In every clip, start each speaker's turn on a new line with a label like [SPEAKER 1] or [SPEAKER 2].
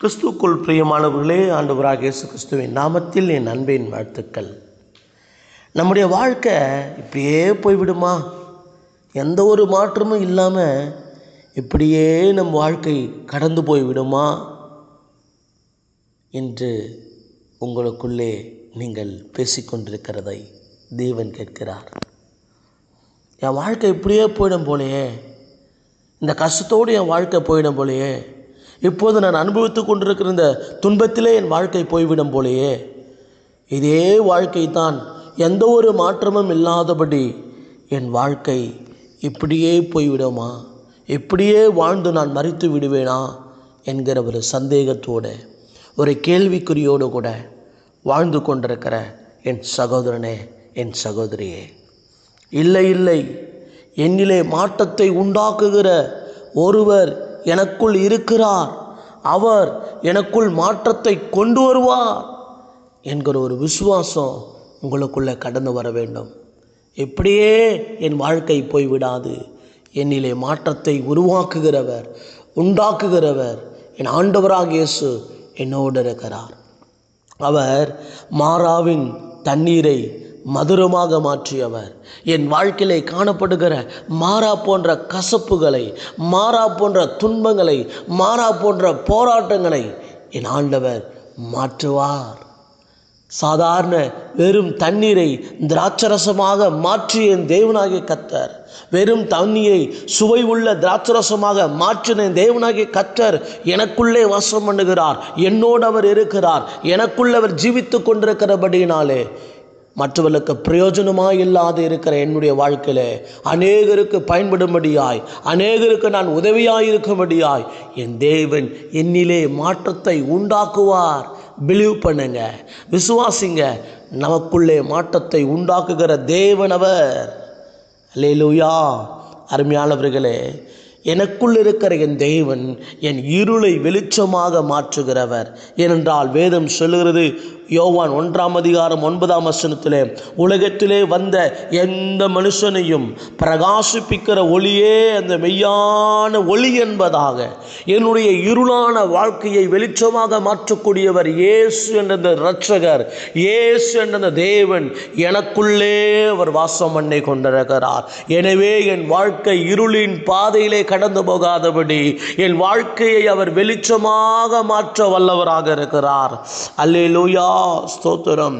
[SPEAKER 1] கிறிஸ்துக்குள் பிரியமானவர்களே ஆண்டவராக இயேசு கிறிஸ்துவின் நாமத்தில் என் அன்பின் வாழ்த்துக்கள். நம்முடைய வாழ்க்கை இப்படியே போய்விடுமா? எந்த ஒரு மாற்றமும் இல்லாமல் இப்படியே நம் வாழ்க்கை கடந்து போய்விடுமா? என்று உங்களுக்குள்ளே நீங்கள் பேசிக்கொண்டிருக்கிறதை தேவன் கேட்கிறார். என் வாழ்க்கை இப்படியே போயிடும் போலையே இந்த கஷ்டத்தோடு என் வாழ்க்கை போயிடும் போலையே இப்போது நான் அனுபவித்து கொண்டிருக்கிற இந்த துன்பத்திலே என் வாழ்க்கை போய்விடும் போலேயே. இதே வாழ்க்கை தான் எந்த ஒரு மாற்றமும் இல்லாதபடி என் வாழ்க்கை இப்படியே போய்விடுமா? இப்படியே வாழ்ந்து நான் மறித்து விடுவேனா? என்கிற ஒரு சந்தேகத்தோடு ஒரு கேள்விக்குறியோடு கூட வாழ்ந்து கொண்டிருக்கிற என் சகோதரனே என் சகோதரியே. இல்லை இல்லை. என்னிலே மாற்றத்தை உண்டாக்குகிற ஒருவர் எனக்குள் இருக்கிறார். அவர் எனக்குள் மாற்றத்தை கொண்டு வருவார். என்கிற ஒரு விசுவாசம் உங்களுக்குள்ளே கடந்து வர வேண்டும். எப்படியே என் வாழ்க்கை போய்விடாது. என்னிலே மாற்றத்தை உருவாக்குகிறவர் உண்டாக்குகிறவர் என் ஆண்டவராக இயேசு என்னோடு இருக்கிறார். அவர் மாறாவின் தண்ணீரை மதுரமாக மாற்றியவர். என் வாழ்க்கையிலே காணப்படுகிற மாறா போன்ற கசப்புகளை மாறா போன்ற துன்பங்களை மாறா போன்ற போராட்டங்களை என் ஆண்டவர் மாற்றுவார். சாதாரண வெறும் தண்ணீரை திராட்சரசமாக மாற்றிய என் தேவனாகிய கத்தர் வெறும் தண்ணீரை சுவை உள்ள திராட்சரசமாக மாற்றின என் தேவனாகிய கத்தர் எனக்குள்ளே வாசம் பண்ணுகிறார். என்னோடு அவர் இருக்கிறார். எனக்குள்ளே அவர் ஜீவித்து கொண்டிருக்கிறபடியினாலே மற்றவர்களுக்கு பிரயோஜனமாக இல்லாது இருக்கிற என்னுடைய வாழ்க்கையில் அநேகருக்கு பயன்படும்படியாய் அநேகருக்கு நான் உதவியாக இருக்கும்படியாய் என் தேவன் என்னிலே மாற்றத்தை உண்டாக்குவார். பிலீவ் பண்ணுங்க விசுவாசிங்க. நமக்குள்ளே மாற்றத்தை உண்டாக்குகிற தேவன் அவர். அல்லேலூயா அருமையானவர்களே எனக்குள் இருக்கிற என் தேவன் என் இருளை வெளிச்சமாக மாற்றுகிறவர். ஏனென்றால் வேதம் சொல்லுகிறது யோவான் ஒன்றாம் அதிகாரம் ஒன்பதாம் வசனத்திலே உலகத்திலே வந்த எந்த மனுஷனையும் பிரகாசிப்பிக்கிற ஒளியே அந்த மெய்யான ஒளி என்பதாக என்னுடைய இருளான வாழ்க்கையை வெளிச்சமாக மாற்றக்கூடியவர் இயேசு என்ற இரட்சகர் இயேசு என்ற தேவன் எனக்குள்ளே அவர் வாசம் பண்ணி கொண்டிருக்கிறார். எனவே என் வாழ்க்கை இருளின் பாதையிலே கடந்து போகாதபடி என் வாழ்க்கையை அவர் வெளிச்சமாக மாற்ற வல்லவராக இருக்கிறார். அல்லேலூயா ஸ்தோத்திரம்.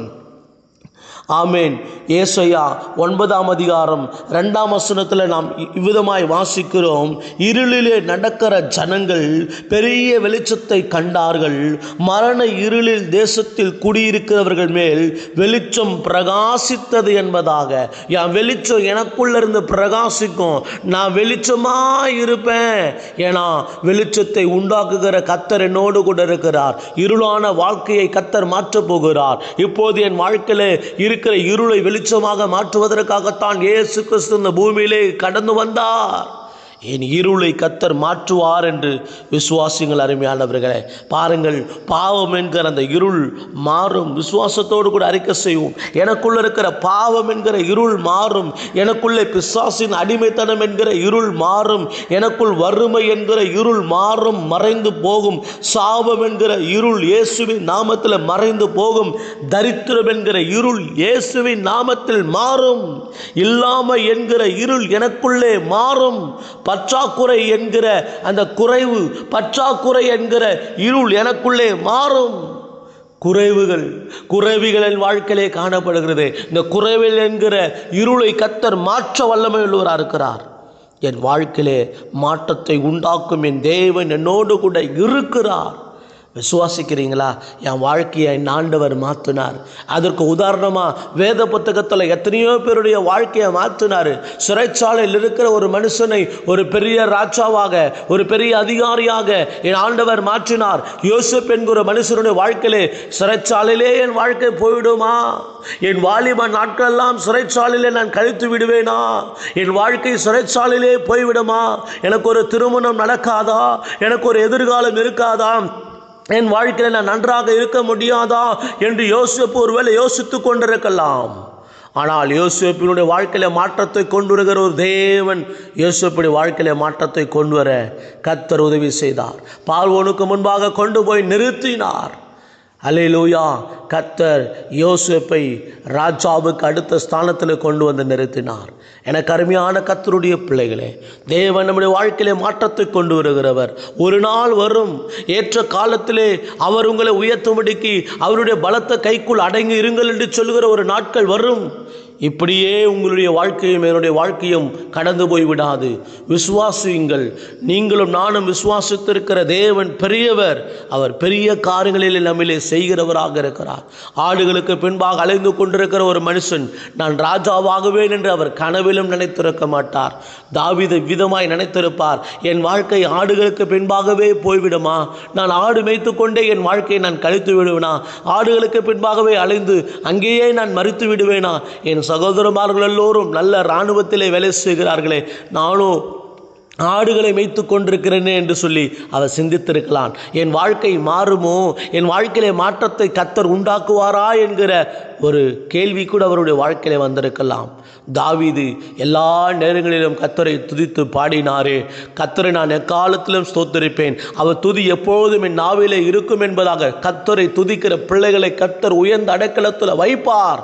[SPEAKER 1] ஆமேன். ஏசையா ஒன்பதாம் அதிகாரம் ரெண்டாம் வசனத்தில் நாம் இவ்விதமாய் வாசிக்கிறோம். இருளிலே நடக்கிற ஜனங்கள் பெரிய வெளிச்சத்தை கண்டார்கள். மரண இருளில் தேசத்தில் குடியிருக்கிறவர்கள் மேல் வெளிச்சம் பிரகாசித்தது என்பதாக. என் வெளிச்சம் எனக்குள்ளிருந்து பிரகாசிக்கும். நான் வெளிச்சமாக இருப்பேன். ஏன்னா வெளிச்சத்தை உண்டாக்குகிற கத்தர் என்னோடு கூட இருக்கிறார். இருளான வாழ்க்கையை கத்தர் மாற்றப் போகிறார். இப்போது என் வாழ்க்கையில் இரு இருக்கிற இருளை வெளிச்சமாக மாற்றுவதற்காகத்தான் இயேசு கிறிஸ்து இந்த பூமியிலே கடந்து வந்தார். என் இருளை கத்தர் மாற்றுவார் என்று விசுவாசிங்கள் அருமையானவர்களே. பாருங்கள் பாவம் என்கிற அந்த இருள் மாறும். விசுவாசத்தோடு கூட அறிக்கை செய்வோம். எனக்குள்ள இருக்கிற பாவம் என்கிற இருள் மாறும். எனக்குள்ளே பிசாசின் அடிமைத்தனம் என்கிற இருள் மாறும். எனக்குள் வறுமை என்கிற இருள் மாறும். மறைந்து போகும். சாபம் என்கிற இருள் இயேசுவின் நாமத்தில் மறைந்து போகும். தரித்திரம் என்கிற இருள் இயேசுவின் நாமத்தில் மாறும். இல்லாமை என்கிற இருள் எனக்குள்ளே மாறும். பற்றாக்குறை என்கிற அந்த குறைவு பற்றாக்குறை என்கிற இருள் எனக்குள்ளே மாறும். குறைவுகள் குறைவுகள் வாழ்க்கையிலே காணப்படுகிறது. இந்த குறைவில் என்கிற இருளை கத்தர் மாற்ற வல்லமை உள்ளவராக இருக்கிறார். என் வாழ்க்கையிலே மாற்றத்தை உண்டாக்கும் என் தேவன் என்னோடு கூட இருக்கிறார். விசுவாசிக்கிறீங்களா? என் வாழ்க்கையை என் ஆண்டவர் மாற்றினார் அதற்கு உதாரணமாக வேத புத்தகத்தில் எத்தனையோ பேருடைய வாழ்க்கையை மாற்றினார் சிறைச்சாலையில் இருக்கிற ஒரு மனுஷனை ஒரு பெரிய ராஜாவாக ஒரு பெரிய அதிகாரியாக என் ஆண்டவர் மாற்றினார். யோசப் என்கிற மனுஷனுடைய வாழ்க்கையிலே சிறைச்சாலையிலே என் வாழ்க்கை போயிடுமா? என் வாலிப நாட்களெல்லாம் சிறைச்சாலையிலே நான் கழித்து விடுவேனா? என் வாழ்க்கை சிறைச்சாலையிலே போய்விடுமா? எனக்கு ஒரு திருமணம் நடக்காதா? எனக்கு ஒரு எதிர்காலம் இருக்காதா? என் வாழ்க்கையில் நான் நன்றாக இருக்க முடியாதா என்று யோசிப்பு ஒருவேளை யோசித்து கொண்டிருக்கலாம். ஆனால் யோசிப்பினுடைய வாழ்க்கையில மாற்றத்தை கொண்டு வருகிற ஒரு தேவன் யோசிப்புடைய வாழ்க்கையில மாற்றத்தை கொண்டு வர கத்தர் உதவி செய்தார். பார்வோனுக்கு முன்பாக கொண்டு போய் நிறுத்தினார். அலையிலூயா கத்தர் யோசேப்பை ராஜாவுக்கு அடுத்த ஸ்தானத்தில் கொண்டு வந்து நிறுத்தினார். எனக்கு அருமையான கத்தருடைய பிள்ளைகளே தேவன் நம்முடைய வாழ்க்கையிலே மாற்றத்தை கொண்டு வருகிறவர். ஒரு நாள் வரும் ஏற்ற காலத்திலே அவர் உங்களை உயர்த்தும்படிக்கு அவருடைய பலத்த கைக்குள் அடங்கி இருங்கள் என்று சொல்லுகிற ஒரு நாட்கள் வரும். இப்படியே உங்களுடைய வாழ்க்கையும் என்னுடைய வாழ்க்கையும் கடந்து போய் விடாது விசுவாசியுங்கள். நீங்களும் நானும் விசுவாசித்திருக்கிற தேவன் பெரியவர். அவர் பெரிய காரியங்களில் நம்மிலே செய்கிறவராக இருக்கிறார். ஆடுகளுக்கு பின்பாக அலைந்து கொண்டிருக்கிற ஒரு மனுஷன் நான் ராஜாவாகுவேன் என்று அவர் கனவிலும் நினைத்திருக்க மாட்டார். தாவித விதமாய் நினைத்திருப்பார் என் வாழ்க்கை ஆடுகளுக்கு பின்பாகவே போய்விடுமா? நான் ஆடு மேய்த்து கொண்டே என் வாழ்க்கையை நான் கழித்து விடுவேனா ஆடுகளுக்கு பின்பாகவே அலைந்து அங்கேயே நான் மறித்து விடுவேனா என் சகோதரமார்கள் எல்லோரும் நல்ல இராணுவத்திலே வேலை செய்கிறார்களே நானும் ஆடுகளை மேய்த்து கொண்டிருக்கிறேனே என்று சொல்லி அவர் சிந்தித்திருக்கலாம். என் வாழ்க்கை மாறுமோ? என் வாழ்க்கையிலே மாற்றத்தை கத்தர் உண்டாக்குவாரா என்கிற ஒரு கேள்வி கூட அவருடைய வாழ்க்கையிலே வந்திருக்கலாம். தாவிது எல்லா நேரங்களிலும் கத்தரை துதித்து பாடினாரே. கத்தரை நான் எக்காலத்திலும் ஸ்தோத்தரிப்பேன். அவர் துதி எப்பொழுதும் என் நாவிலே இருக்கும் என்பதாக கத்தரை துதிக்கிற பிள்ளைகளை கத்தர் உயர்ந்த அடைக்கலத்தில் வைப்பார்.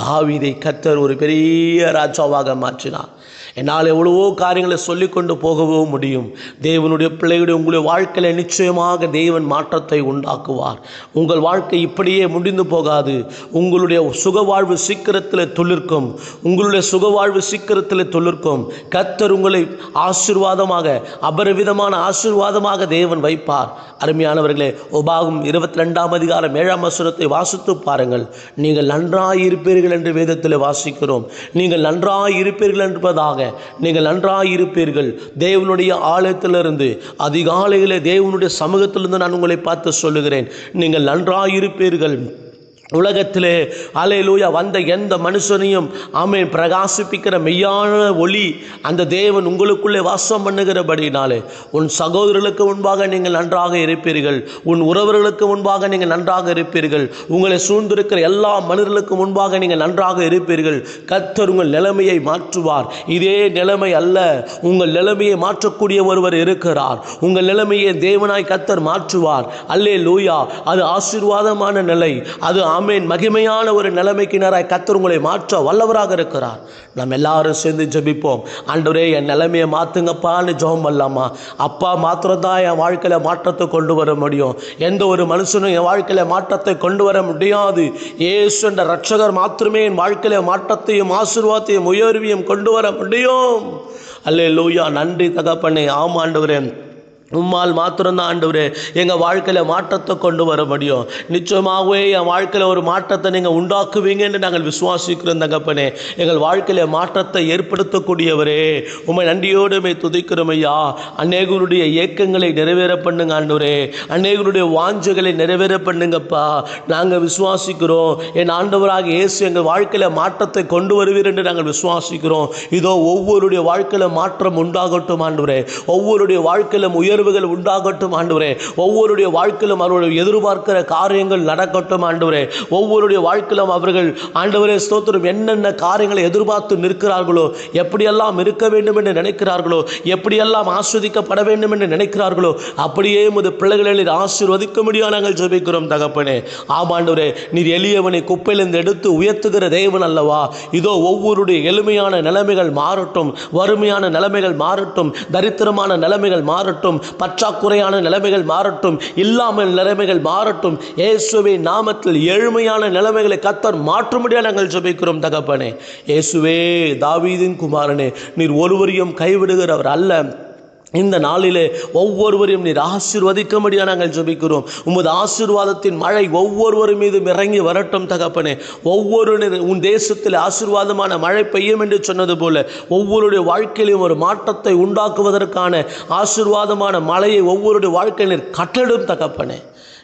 [SPEAKER 1] தாவீதை கத்தர் ஒரு பெரிய ராஜாவாக மாற்றினார். என்னால் எவ்வளவோ காரியங்களை சொல்லிக்கொண்டு போகவும் முடியும். தேவனுடைய பிள்ளைகளுடைய உங்களுடைய வாழ்க்கையில் நிச்சயமாக தேவன் மாற்றத்தை உண்டாக்குவார். உங்கள் வாழ்க்கை இப்படியே முடிந்து போகாது. உங்களுடைய சுகவாழ்வு சீக்கிரத்தில் துளிர்க்கும். உங்களுடைய சுகவாழ்வு சீக்கிரத்தில் துளிர்க்கும். கத்தர் உங்களை ஆசீர்வாதமாக அபரவிதமான ஆசீர்வாதமாக தேவன் வைப்பார். அருமையானவர்களே உபாகும் இருபத்தி ரெண்டாம் அதிகாரம் ஏழாம் வசனத்தை வாசித்து பாருங்கள். நீங்கள் நன்றாயிருப்பீர்கள் இருப்பீர்கள் என்று வேதத்தில் வாசிக்கிறோம். நீங்கள் நன்றாக இருப்பீர்கள் என்பதாக. நீங்கள் நன்றாக இருப்பீர்கள். தேவனுடைய ஆலயத்திலிருந்து அதிகாலையிலே தேவனுடைய சமூகத்திலிருந்து நான் உங்களை பார்த்து சொல்லுகிறேன். நீங்கள் நன்றாக இருப்பீர்கள். உலகத்திலே அலையிலூயா வந்த எந்த மனுஷனையும் ஆமென் பிரகாசிப்பிக்கிற மெய்யான ஒளி அந்த தேவன் உங்களுக்குள்ளே வாசம் பண்ணுகிறபடினாலே உன் சகோதரர்களுக்கு முன்பாக நீங்கள் நன்றாக இருப்பீர்கள் உன் உறவர்களுக்கு முன்பாக நீங்கள் நன்றாக இருப்பீர்கள் உங்களை சூழ்ந்திருக்கிற எல்லா மனிதர்களுக்கு முன்பாக நீங்கள் நன்றாக இருப்பீர்கள் கத்தர் உங்கள் நிலைமையை மாற்றுவார். இதே நிலைமை அல்ல உங்கள் நிலைமையை மாற்றக்கூடிய ஒருவர் இருக்கிறார். உங்கள் நிலைமையை தேவனாய் கத்தர் மாற்றுவார். அல்லே லூயா அது ஆசீர்வாதமான நிலை அது ஆமேன். மகிமையான ஒரு நிலைமைக்கு நேராய் கத்தர் உங்களை மாற்ற வல்லவராக இருக்கிறார். நாம் எல்லாரும் சேர்ந்து ஜெபிப்போம். ஆண்டவரே என் நிலைமையை மாற்றுங்கப்பான்னு ஜெபம் பண்ணலாமா? அப்பா மாத்திரம்தான் என் வாழ்க்கையில் மாற்றத்தை கொண்டு வர முடியும். எந்த ஒரு மனுஷனும் என் வாழ்க்கையில் மாற்றத்தை கொண்டு வர முடியாது. ஏசு என்ற ரட்சகர் மாத்திரமே என் வாழ்க்கையில் மாற்றத்தையும் ஆசீர்வாதத்தையும் உயர்வையும் கொண்டு வர முடியும். அல்லே லூயா நன்றி தகப்பனே. ஆமாண்டவரேன் உம்மால் மாத்திரம்தான் ஆண்டவர் எங்கள் வாழ்க்கையில் மாற்றத்தை கொண்டு வர முடியும். நிச்சயமாகவே என் வாழ்க்கையில் ஒரு மாற்றத்தை நீங்கள் உண்டாக்குவீங்க என்று நாங்கள் விசுவாசிக்கிறோம் தகப்பனே. எங்கள் வாழ்க்கையில் மாற்றத்தை ஏற்படுத்தக்கூடியவரே உம்மை நன்றியோடுமை துதிக்கிறோம் ஐயா. அநேகருடைய இயக்கங்களை நிறைவேற பண்ணுங்க ஆண்டவரே. அநேகருடைய வாஞ்சைகளை நிறைவேற பண்ணுங்கப்பா. நாங்கள் விசுவாசிக்கிறோம். என் ஆண்டவராக இயேசு எங்கள் வாழ்க்கையில் மாற்றத்தை கொண்டு வருவீர் என்று நாங்கள் விசுவாசிக்கிறோம். இதோ ஒவ்வொருடைய வாழ்க்கையில் மாற்றம் உண்டாகட்டும் ஆண்டவரே. ஒவ்வொருடைய வாழ்க்கையிலும் நிகழ்வுகள் உண்டாகட்டும் ஆண்டவரே. ஒவ்வொருடைய வாழ்க்கையிலும் அவருடைய எதிர்பார்க்கிற காரியங்கள் நடக்கட்டும் ஆண்டவரே. ஒவ்வொருடைய வாழ்க்கையிலும் அவர்கள் ஆண்டவரே ஸ்தோத்திரம் என்னென்ன காரியங்களை எதிர்பார்த்து நிற்கிறார்களோ எப்படியெல்லாம் இருக்க வேண்டும் என்று நினைக்கிறார்களோ எப்படியெல்லாம் ஆஸ்வதிக்கப்பட வேண்டும் என்று நினைக்கிறார்களோ அப்படியே முது பிள்ளைகளை ஆசீர்வதிக்க முடியும் நாங்கள் ஜெபிக்கிறோம் தகப்பனே. ஆமாண்டவரே நீர் எளியவனை குப்பையிலிருந்து எடுத்து உயர்த்துகிற தேவன் அல்லவா? இதோ ஒவ்வொருடைய எளிமையான நிலைமைகள் மாறட்டும் வறுமையான நிலைமைகள் மாறட்டும் தரித்திரமான நிலைமைகள் மாறட்டும் பற்றாக்குறையான நிலைமைகள் மாறட்டும் இல்லாமல் நிலைமைகள் மாறட்டும். இயேசுவின் நாமத்தில் ஏழ்மையான நிலைமைகளை கத்தர் மாற்றும்படியாக நாங்கள் ஜபிக்கிறோம் தகப்பனே. இயேசுவே தாவீதின் குமாரனே நீர் ஒருவரையும் கைவிடுகிறவர் அல்ல. இந்த நாளிலே ஒவ்வொருவரையும் நீர் ஆசீர்வதிக்கும்படியாக நாங்கள் ஜபிக்கிறோம். உமது ஆசீர்வாதத்தின் மழை ஒவ்வொருவரும் மீதும் இறங்கி வரட்டும் தகப்பனே. ஒவ்வொரு உன் தேசத்தில் ஆசீர்வாதமான மழை பெய்யும் என்று சொன்னது போல ஒவ்வொருடைய வாழ்க்கையிலும் ஒரு மாற்றத்தை உண்டாக்குவதற்கான ஆசீர்வாதமான மழையை ஒவ்வொருடைய வாழ்க்கையில் நீர் கட்டடும் தகப்பனே.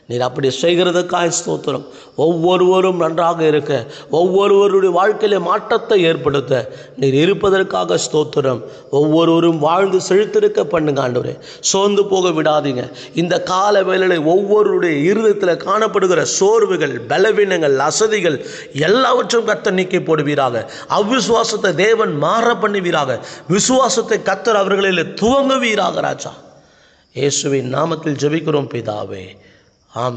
[SPEAKER 1] நீர் அப்படி செய்கிறதுக்காக ஸ்தோத்திரம். ஒவ்வொருவரும் நன்றாக இருக்க ஒவ்வொருவருடைய வாழ்க்கையில மாற்றத்தை ஏற்படுத்த நீர் இருப்பதற்காக ஸ்தோத்திரம். ஒவ்வொருவரும் வாழ்ந்து செழித்திருக்க பண்ணுங்க ஆண்டவரே. சோர்ந்து போக விடாதீங்க. இந்த கால வேளையில் ஒவ்வொருடைய இருதயத்தில் காணப்படுகிற சோர்வுகள் பலவீனங்கள் அசதிகள் எல்லாவற்றும் கத்த நீக்கி போடுவீராக. அவ்விசுவாசத்தை தேவன் மாற பண்ணுவீராக. விசுவாசத்தை கத்தர் அவர்களில் துவங்குவீராக ராஜா. இயேசுவின் நாமத்தில் ஜெபிக்கிறோம் பிதாவே. ஆமென்